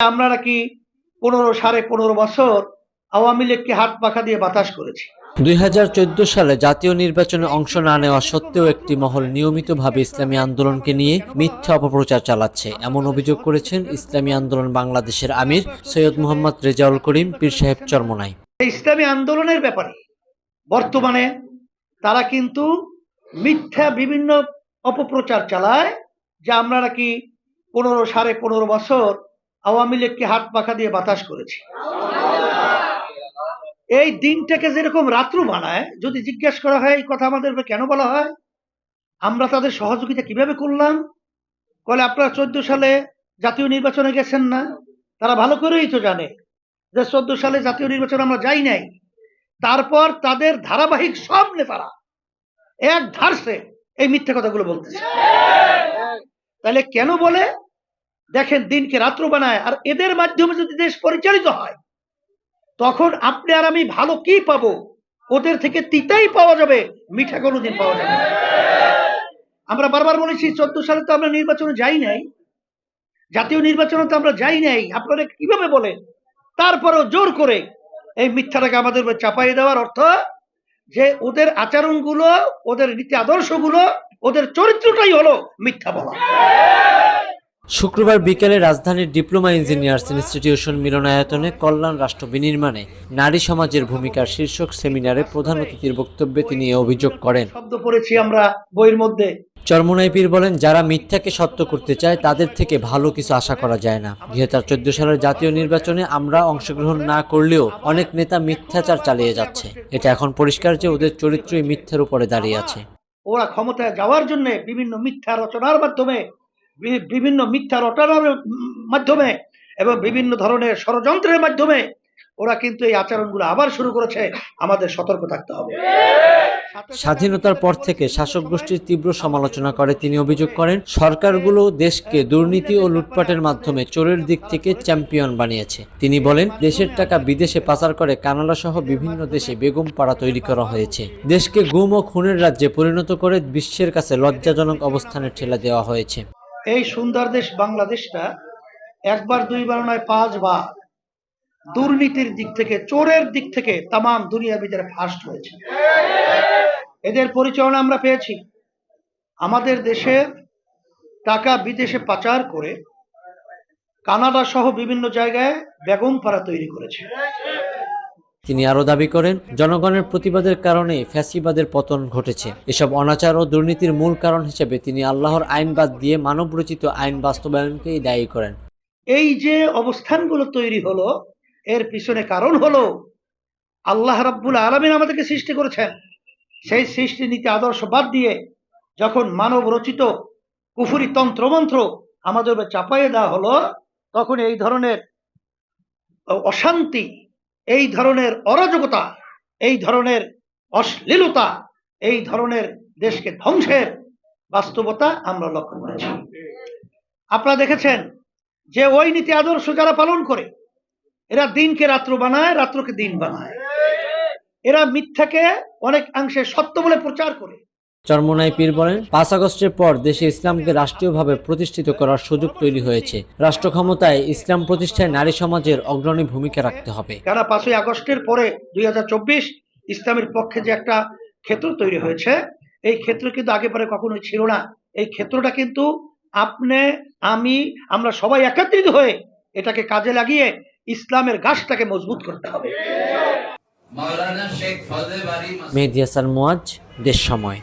আমরা নাকি পনেরো সাড়ে পনেরো বছর আওয়ামী লীগকে হাত পাখা দিয়ে বাতাস করেছি। দুই হাজার চোদ্দ সালে জাতীয় নির্বাচনে অংশ না নেওয়া সত্ত্বেও একটি মহল নিয়মিতভাবে ইসলামী আন্দোলনকে নিয়ে মিথ্যা অপপ্রচার চালাচ্ছে। এমন অভিযোগ করেছেন ইসলামী আন্দোলন বাংলাদেশের আমির সৈয়দ মোহাম্মদ রেজাউল করিম পীর সাহেব চরমনাই। এই ইসলামী আন্দোলনের ব্যাপারে বর্তমানে তারা কিন্তু মিথ্যা বিভিন্ন অপপ্রচার চালায় যে আমরা নাকি পনেরো সাড়ে পনেরো বছর আওয়ামী লীগকে হাত পাখা দিয়ে বাতাস করেছি। এই দিনটাকে যেরকম রাত্রু বানায়, যদি জিজ্ঞেস করা হয়, এই কথা আমাদের কেন বলা হয়? আমরা তাদের সহযোগিতা কীভাবে করলাম? বলে, আপনারা চোদ্দ সালে জাতীয় নির্বাচনে গেছেন না? তারা ভালো করেই তো জানে যে চোদ্দ সালে জাতীয় নির্বাচনে আমরা যাই নাই। তারপর তাদের ধারাবাহিক সব নেতারা এক ধারসে এই মিথ্যা কথাগুলো বলতেছে। তাহলে কেন বলে? দেখেন দিনকে রাত্র বানায়, আর এদের মাধ্যমে যদি দেশ পরিচালিত হয়, তখন আপনি আর আমি ভালো কি পাবো? ওদের থেকে তিতাই পাওয়া যাবে, মিঠা কোনোদিন পাওয়া যাবে আমরা বারবার বলেছি, চোদ্দ সালে তো আমরা নির্বাচনে যাই নাই, জাতীয় নির্বাচনে তো আমরা যাই নাই, আপনারা কীভাবে বলেন? তারপরেও জোর করে এই মিথ্যাটাকে আমাদের চাপাই দেওয়ার অর্থ যে ওদের আচরণগুলো, ওদের নীতি আদর্শগুলো, ওদের চরিত্রটাই হলো মিথ্যা বলা। শুক্রবার বিকেলে রাজধানীর ডিপ্লোমা ইঞ্জিনিয়ার্স ইনস্টিটিউশন মিলনায়তনে কল্যাণ রাষ্ট্র বিনির্মাণে নারী সমাজের ভূমিকার শীর্ষক সেমিনারে প্রধান অতিথির বক্তব্যে তিনি অভিযোগ করেন। শব্দ পড়েছি আমরা বইয়ের মধ্যে। চরমনাই পীর বলেন যারা মিথ্যাকে সত্য করতে চায় তাদের থেকে ভালো কিছু আশা করা যায় না। দুই হাজার চোদ্দ সালের জাতীয় নির্বাচনে আমরা অংশগ্রহণ না করলেও অনেক নেতা মিথ্যাচার চালিয়ে যাচ্ছে। এটা এখন পরিষ্কার যে ওদের চরিত্রই মিথ্যার উপরে দাঁড়িয়ে আছে। ওরা ক্ষমতায় যাওয়ার জন্য বিভিন্ন মিথ্যা রচনার মাধ্যমে বিভিন্ন মিথ্যা রচনার মাধ্যমে এবং বিভিন্ন ধরনের ষড়যন্ত্রের মাধ্যমে ওরা কিন্তু এই আচরণগুলো আবার শুরু করেছে। আমাদের সতর্ক থাকতে হবে। স্বাধীনতার পর থেকে শাসক গোষ্ঠীর তীব্র সমালোচনা করে তিনি অভিযোগ করেন, সরকারগুলো দেশকে দুর্নীতি ও লুটপাটের মাধ্যমে চোরের দিক থেকে চ্যাম্পিয়ন বানিয়েছে। তিনি বলেন, দেশের টাকা বিদেশে পাচার করে কানাডা সহ বিভিন্ন দেশে বেগম পাড়া তৈরি করা হয়েছে। দেশকে গুম ও খুনের রাজ্যে পরিণত করে বিশ্বের কাছে লজ্জাজনক অবস্থানে ঠেলা দেওয়া হয়েছে। এই সুন্দর দেশ বাংলাদেশটা একবার, দুইবার নয়, পাঁচবার দুর্নীতির দিক থেকে, চোরের দিক থেকে তামাম দুনিয়ার ভিতরে ফার্স্ট হয়েছে। এদের পরিচালনা আমরা পেয়েছি। আমাদের দেশে টাকা বিদেশে পাচার করে কানাডা সহ বিভিন্ন জায়গায় বেগম পাড়া তৈরি করেছে। তিনি আরও দাবি করেন, জনগণের প্রতিবাদের কারণে ফ্যাসিবাদের পতন ঘটেছে। এসব অনাচার ও দুর্নীতির মূল কারণ হিসেবে তিনি আল্লাহর আইন বাদ দিয়ে মানবরচিত আইন বাস্তবায়নকেই দায়ী করেন। এই যে অবস্থানগুলো তৈরি হলো, এর পিছনে কারণ হলো, আল্লাহ রাব্বুল আলমিন আমাদেরকে সৃষ্টি করেছেন। সেই সৃষ্টি নীতি আদর্শ বাদ দিয়ে যখন মানব রচিত কুফুরি তন্ত্রমন্ত্র আমাদের চাপাইয়ে দেওয়া হলো, তখন এই ধরনের অশান্তি এই ধরনের অরাজকতা, এই ধরনের অশ্লীলতা, এই ধরনের দেশকে ধ্বংসের বাস্তবতা আমরা লক্ষ্য করেছি। আপনারা দেখেছেন যে ওই নীতি আদর্শ যারা পালন করে, এরা দিনকে রাত্র বানায়, রাত্রকে দিন বানায়। এরা মিথ্যাকে অনেক অংশে সত্য বলে প্রচার করে। চরমনাই পীর বলেন, পাঁচ আগস্টের পর দেশে ইসলামকে রাষ্ট্রীয়ভাবে প্রতিষ্ঠিত করার সুযোগ তৈরি হয়েছে। রাষ্ট্র ক্ষমতায় ইসলাম প্রতিষ্ঠায় নারী সমাজের অগ্রণী ভূমিকা রাখতে হবে। কেন পাঁচই আগস্টের পরে দুই হাজার চব্বিশ ইসলামের পক্ষে যে একটা ক্ষেত্র তৈরি হয়েছে, এই ক্ষেত্র কিন্তু আগে পরে কখনোই ছিল না। এই ক্ষেত্রটা কিন্তু আপনি, আমি, আমরা সবাই একত্রিত হয়ে এটাকে কাজে লাগিয়ে ইসলামের গাছটাকে মজবুত করতে হবে। মেহেদি হাসান মুয়াজ দেশ সময়।